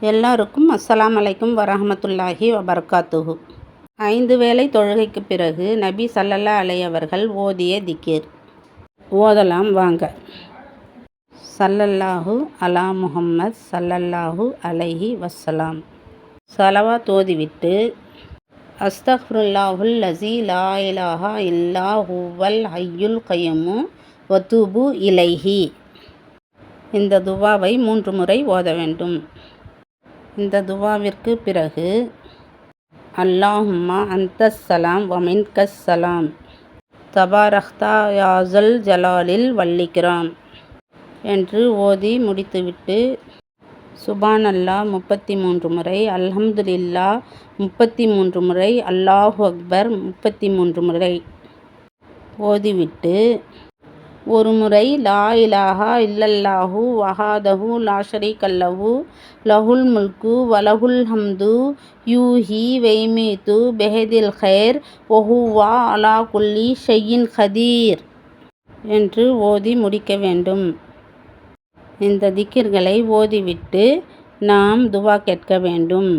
எல்லாருக்கும் அஸ்ஸலாம் அலைக்கும் வரஹமத்துல்லாஹி வபர்காத்துஹு. ஐந்து வேளை தொழுகைக்கு பிறகு நபி சல்லல்லா அலை அவர்கள் ஓதிய திக்கீர். ஓதலாம் வாங்க. சல்லல்லாஹு அலா முஹம்மத் சல்லல்லாஹு அலைஹி வஸ்ஸலாம். சலவா தோதிவிட்டு அஸ்தஃப்ருல்லாஹுல் லசி லா இலாஹா இல்லா ஹுவல் ஹையுல் கயமு வத்தூபு இலைஹி. இந்த துவாவை மூன்று முறை ஓத வேண்டும். இந்த துவாவிற்கு பிறகு அல்லாஹும்மா அந்த சலாம் வமின்கஸ் சலாம் தபாரஹ்தா யாசல் ஜலாலில் வல்லிக்கிறாம் என்று ஓதி முடித்துவிட்டு சுபான் அல்லா முப்பத்தி மூன்று முறை அல்ஹம்துலில்லா முப்பத்தி மூன்று முறை அல்லாஹு அக்பர் முப்பத்தி மூன்று முறை ஓதிவிட்டு ஒரு முறை லா இலாஹா இல்லல்லாஹு வஹாதஹு லாஷரி கல்லவு லஹுல் முல்கு வலகுல் ஹம்து யூஹி வெய்மீத்து பெஹதில் ஹைர் ஒஹுவா அலா குல்லி ஷையின் ஹதீர் என்று ஓதி முடிக்க வேண்டும். இந்த திக்கிர்களை ஓதிவிட்டு நாம் துவா கேட்க வேண்டும்.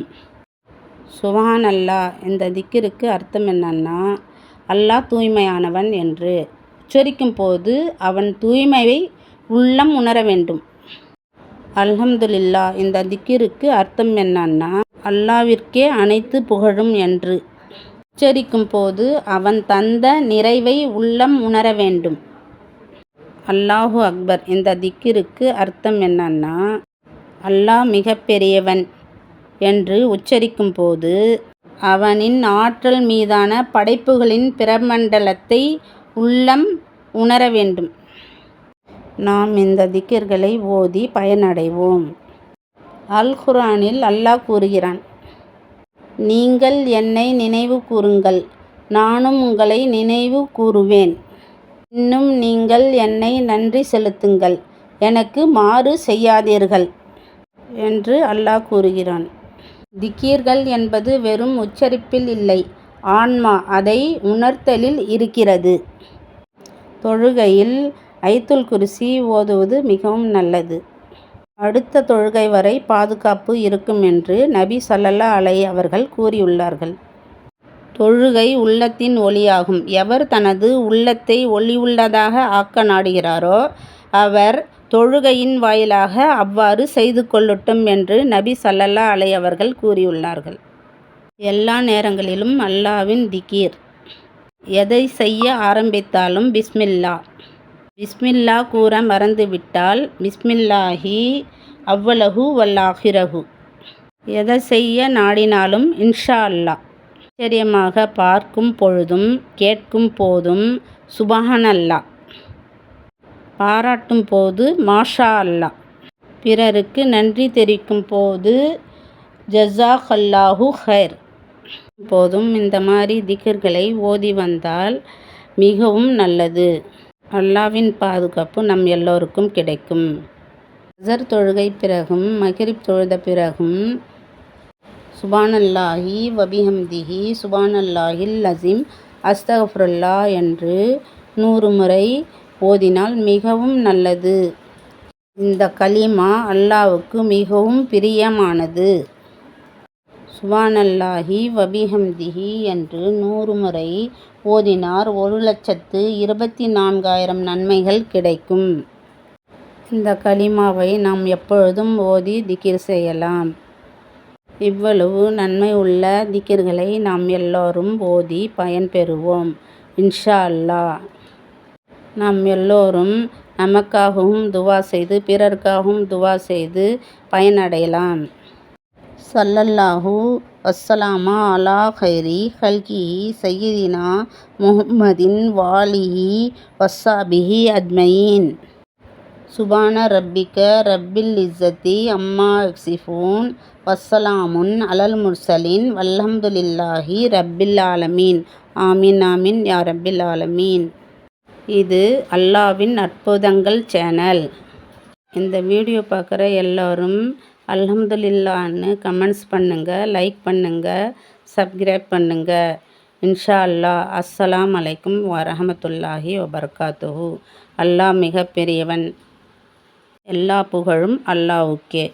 சுபான் அல்லா இந்த திக்கிற்கு அர்த்தம் என்னன்னா அல்லாஹ் தூய்மையானவன் என்று. உச்சரிக்கும் போது அவன் தூய்மையை உள்ளம் உணர வேண்டும். அல்ஹம்துலில்லா இந்த திக்கிற்கு அர்த்தம் என்னன்னா அல்லாவிற்கே அனைத்து புகழும் என்று. உச்சரிக்கும் போது அவன் தந்த நிறைவை உள்ளம் உணர வேண்டும். அல்லாஹு அக்பர் இந்த திக்கிற்கு அர்த்தம் என்னன்னா அல்லாஹ் மிக பெரியவன் என்று உச்சரிக்கும் போது அவனின் ஆற்றல் மீதான படைப்புகளின் பிரமண்டலத்தை உள்ளம் உணர வேண்டும். நாம் இந்த திக்கிர்களை ஓதி பயனடைவோம். அல் குரானில் அல்லாஹ் கூறுகிறான் நீங்கள் என்னை நினைவு கூறுங்கள் நானும் உங்களை நினைவு கூறுவேன். இன்னும் நீங்கள் என்னை நன்றி செலுத்துங்கள் எனக்கு மாறு செய்யாதீர்கள் என்று அல்லாஹ் கூறுகிறான். திக்கீர்கள் என்பது வெறும் உச்சரிப்பில் இல்லை ஆன்மா அதை உணர்த்தலில் இருக்கிறது. தொழுகையில் ஐத்துல் குருசி ஓதுவது மிகவும் நல்லது. அடுத்த தொழுகை வரை பாதுகாப்பு இருக்கும் என்று நபி சல்லல்லா அலை அவர்கள் கூறியுள்ளார்கள். தொழுகை உள்ளத்தின் ஒளியாகும். எவர் தனது உள்ளத்தை ஒளியுள்ளதாக ஆக்க நாடுகிறாரோ அவர் தொழுகையின் வாயிலாக அவ்வாறு செய்து கொள்ளட்டும் என்று நபி சல்லல்லா அலை அவர்கள் கூறியுள்ளார்கள். எல்லா நேரங்களிலும் அல்லாவின் திகீர் எதை செய்ய ஆரம்பித்தாலும் பிஸ்மில்லா. பிஸ்மில்லா கூற மறந்துவிட்டால் பிஸ்மில்லாஹி அவ்வளகு வல்லாஹிரகு எதை செய்ய நாடினாலும் இன்ஷா அல்லா. ஆச்சரியமாக பார்க்கும் பொழுதும் கேட்கும் போதும் சுபஹானல்லா. பாராட்டும் போது மாஷா அல்லா. பிறருக்கு நன்றி தெரிவிக்கும் போது ஜஸாக் அல்லாஹு ஹைர் போதும். இந்த மாதிரி திகர்களை ஓதி வந்தால் மிகவும் நல்லது. அல்லாவின் பாதுகாப்பு நம் எல்லோருக்கும் கிடைக்கும். அசர் தொழுகை பிறகும் மகிரிப் தொழுத பிறகும் சுபானல்லாஹி வபிஹம்திஹி சுபானல்லாஹில் லசிம் அஸ்தகஃபுல்லா என்று நூறு முறை ஓதினால் மிகவும் நல்லது. இந்த கலிமா அல்லாவுக்கு மிகவும் பிரியமானது. சுபானல்லாஹி வபிஹம்திஹி என்று நூறு முறை ஓதினார். ஒரு லட்சத்து இருபத்தி நான்காயிரம் நன்மைகள் கிடைக்கும். இந்த கலிமாவை நாம் எப்பொழுதும் ஓதி திகிர் செய்யலாம். இவ்வளவு நன்மை உள்ள திக்கிர்களை நாம் எல்லோரும் ஓதி பயன்பெறுவோம் இன்ஷா அல்லா நாம் எல்லோரும் நமக்காகவும் துவா செய்து பிறருக்காகவும் துவா செய்து பயனடையலாம். சல்லல்லாஹு வஸ்ஸலாமா அலா ஹைரி ஹல்கி சையீதினா முஹம்மதின் வாலிஹி வஸ்ஸாபிஹி அஜ்மயீன். சுபான ரப்பிக்க ரப்பில் இஸ்ஸத்தி அம்மா யக்சிஃபூன். வஸ்ஸலாமுன் அலல் முர்சலின். வல்லம்துலில்லாஹி ரப்பில் ஆலமீன். ஆமீன் ஆமீன் யா ரப்பில் ஆலமீன். இது அல்லாவின் அற்புதங்கள் சேனல். இந்த வீடியோ பார்க்குற எல்லோரும் அல்ஹம்துலில்லான்னு கமெண்ட்ஸ் பண்ணுங்கள் லைக் பண்ணுங்கள் சப்ஸ்கிரைப் பண்ணுங்கள் இன்ஷா அல்லா அஸ்ஸலாம் அலைக்கும் வரஹமத்துல்லாஹி வபர்காத்துஹு. அல்லாஹ் மிகப்பெரியவன். எல்லா புகழும் அல்லாவுக்கே